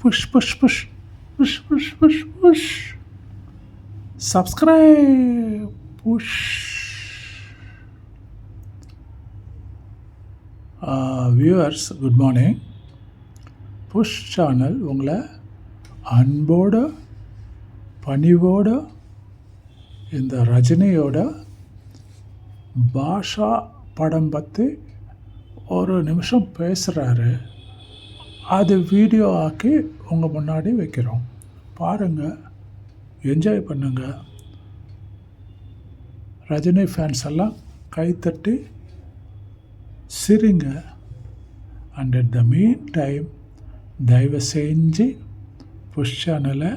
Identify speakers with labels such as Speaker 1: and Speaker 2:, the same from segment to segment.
Speaker 1: Push push push push push push push subscribe push viewers good morning push channel உங்களை அன்போட பணிவோட இந்த ரஜினியோட பாஷா படம் பற்றி ஒரு நிமிஷம் பேசுகிறாரு அது வீடியோ ஆக்கி உங்கள் முன்னாடி வைக்கிறோம். பாருங்கள் என்ஜாய் பண்ணுங்கள் ரஜினி ஃபேன்ஸ் எல்லாம் கைத்தட்டி சிரிங்க. And at the mean time தயவு செஞ்சு புஷ் சேனலை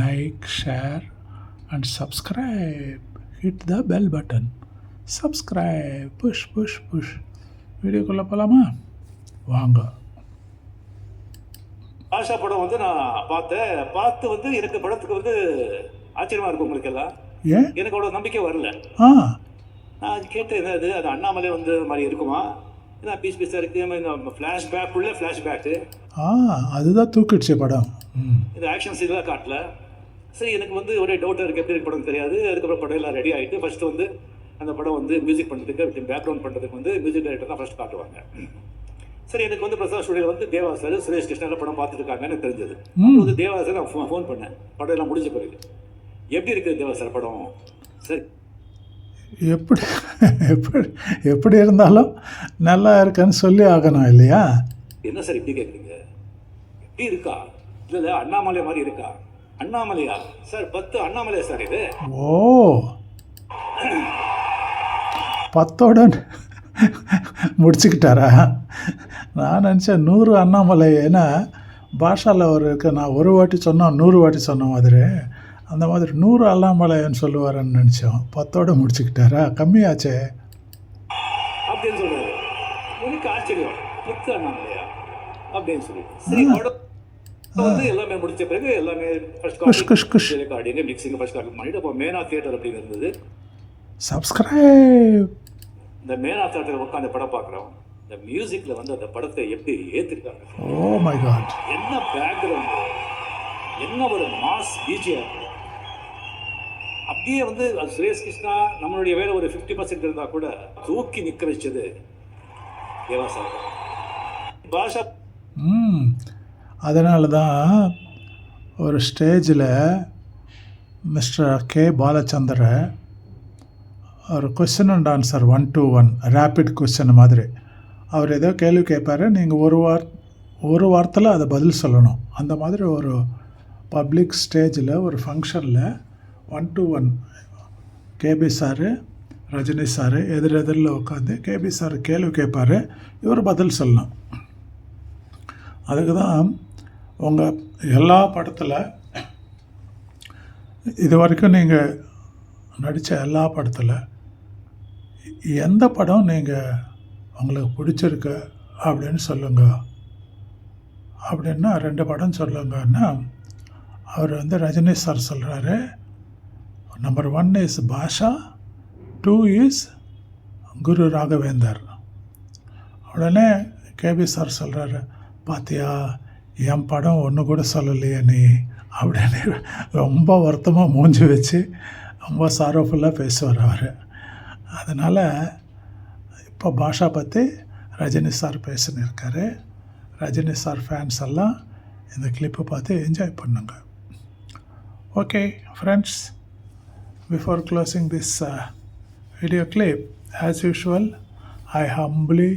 Speaker 1: like share and subscribe hit the bell button subscribe push push push வீடியோக்குள்ளே போகலாமா வாங்க.
Speaker 2: ஆஷா படம் வந்து நான் பார்த்தேன். பார்த்து வந்து எனக்கு படத்துக்கு வந்து ஆச்சரியமா இருக்கும் உங்களுக்கு எல்லாம் எனக்கு அவ்வளோ நம்பிக்கை வரல. நான் கேட்டேன் என்ன அது அண்ணாமலை வந்து மாதிரி இருக்குமா? ஏன்னா பீஸ் பீஸாக இருக்கு? இந்த ஃப்ளாஷ்பேக் உள்ள ஃப்ளாஷ்பேக்கு
Speaker 1: ஆ அதுதான் தூக்கிடுச்சு படம். ம்.
Speaker 2: இந்த ஆக்ஷன்ஸ் இதெல்லாம் காட்டல. சரி எனக்கு வந்து ஒரே டவுட் இருக்கு. எப்படி படம் தெரியாது. அதுக்கப்புறம் படம் எல்லாம் ரெடி ஆகிட்டு ஃபர்ஸ்ட் வந்து அந்த படம் வந்து மியூசிக் பண்ணுறதுக்கு பேக்ரவுண்ட் பண்ணுறதுக்கு வந்து மியூசிக் டைரக்டர் தான் ஃபர்ஸ்ட் காட்டுவாங்க. சரி எனக்கு வந்து பிரசாத் ஸ்டுடியோவில் வந்து தேவா சார் சுரேஷ் கிருஷ்ணா படம் பார்த்துருக்காங்கன்னு தெரிஞ்சது. அப்போ வந்து தேவா சார் நான் ஃபோன் பண்ணேன். படம் எல்லாம் முடிஞ்ச பிறகு. எப்படி இருக்குது தேவா சார் படம்? சரி.
Speaker 1: எப்படி எப்படி எப்படி இருந்தாலும் நல்லா இருக்குன்னு சொல்லி ஆகணும் இல்லையா?
Speaker 2: என்ன சார் இப்படி கேட்குறீங்க எப்படி இருக்கா? இல்லை இல்லை அண்ணாமலை மாதிரி இருக்கா? அண்ணாமலையா? சார் பத்து அண்ணாமலையா சார் இது?
Speaker 1: ஓ. பத்தோட முடிச்சுக்கிட்டாரா? நான் நினச்சேன் நூறு அண்ணாமலை ஏன்னா பாஷாவில் ஒரு இருக்க நான் ஒரு வாட்டி சொன்னோம் நூறு வாட்டி சொன்ன மாதிரி அந்த மாதிரி நூறு அண்ணாமலைன்னு சொல்லுவாருன்னு நினச்சோம். பத்தோட முடிச்சுக்கிட்டாரா? கம்மியாச்சே.
Speaker 2: அப்படின்னு எனக்கு ஆச்சரியம். பத்து அண்ணாமலையா? அப்படின்னு சொல்லி. சரி படம் வந்து எல்லாமே முடிச்ச பிறகு எல்லாமே. ரெக்கார்டிங் மிக்சிங் ஃபர்ஸ்ட் காப்பி பண்ணிட்டு அப்போ மேனா தியேட்டர் அப்படின்னு இருந்தது
Speaker 1: சப்ஸ்கிரைப்
Speaker 2: இந்த மேனா தியேட்டர் உட்காந்து படம் பார்க்குறோம். இந்த மியூசிக்ல வந்து அந்த படத்தை எப்படி ஏத்துருக்காங்க?
Speaker 1: ஓ மை காட்
Speaker 2: என்ன பேக்ரவுண்டு என்ன ஒரு மாஸ் பிஜிஆர் அப்படியே வந்து சுரேஷ் கிருஷ்ணா நம்மளுடைய வேலை ஒரு ஃபிஃப்டி பர்சன்ட் இருந்தால் கூட தூக்கி நிற்க வச்சது தேவா சார். பாஷா.
Speaker 1: ம். அதனால தான் ஒரு ஸ்டேஜில் மிஸ்டர் கே பாலச்சந்திர ஒரு question and answer one to one rapid question மாதிரி. அவர் ஏதோ கேள்வி கேட்பாரு. நீங்கள் ஒரு வார் ஒரு வாரத்தில் அதை பதில் சொல்லணும். அந்த மாதிரி ஒரு பப்ளிக் ஸ்டேஜில் ஒரு ஃபங்க்ஷனில் one to one KB sir Rajini sir எதிர் எதிரில் உட்காந்து கேபி சார் கேள்வி கேட்பார். இவர் பதில் சொல்லணும். அதுக்கு தான் உங்கள் எல்லா படத்தில் இது வரைக்கும் நீங்கள் நடித்த எல்லா படத்தில் எந்த படம் நீங்கள் உங்களுக்கு பிடிச்சிருக்கு அப்படின்னு சொல்லுங்க. அப்படின்னா ரெண்டு படம் சொல்லுங்கன்னா அவர் வந்து ரஜினி சார் சொல்கிறாரு number one is Basha two is Guru Raghavendra. உடனே கேபி சார் சொல்கிறாரு பாத்தியா என் படம் ஒன்று கூட சொல்லலையே நீ. அப்படின்னு ரொம்ப வருத்தமாக மூஞ்சி வச்சு ரொம்ப சாரோஃபுல்லாக பேசுவார் அவர். அதனால் இப்போ பாஷா பற்றி ரஜினி சார் பேசினிருக்காரு ரஜினி சார் ஃபேன்ஸ் எல்லாம் இந்த கிளிப்பை பார்த்து என்ஜாய் பண்ணுங்க okay friends before closing this uh, video clip, as usual, I humbly,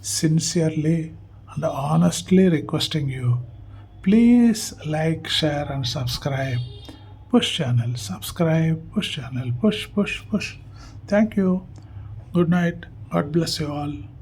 Speaker 1: sincerely, and honestly requesting you please like, share, and subscribe. Push channel, subscribe, push channel, push, push, push. Thank you. Good night. God bless you all.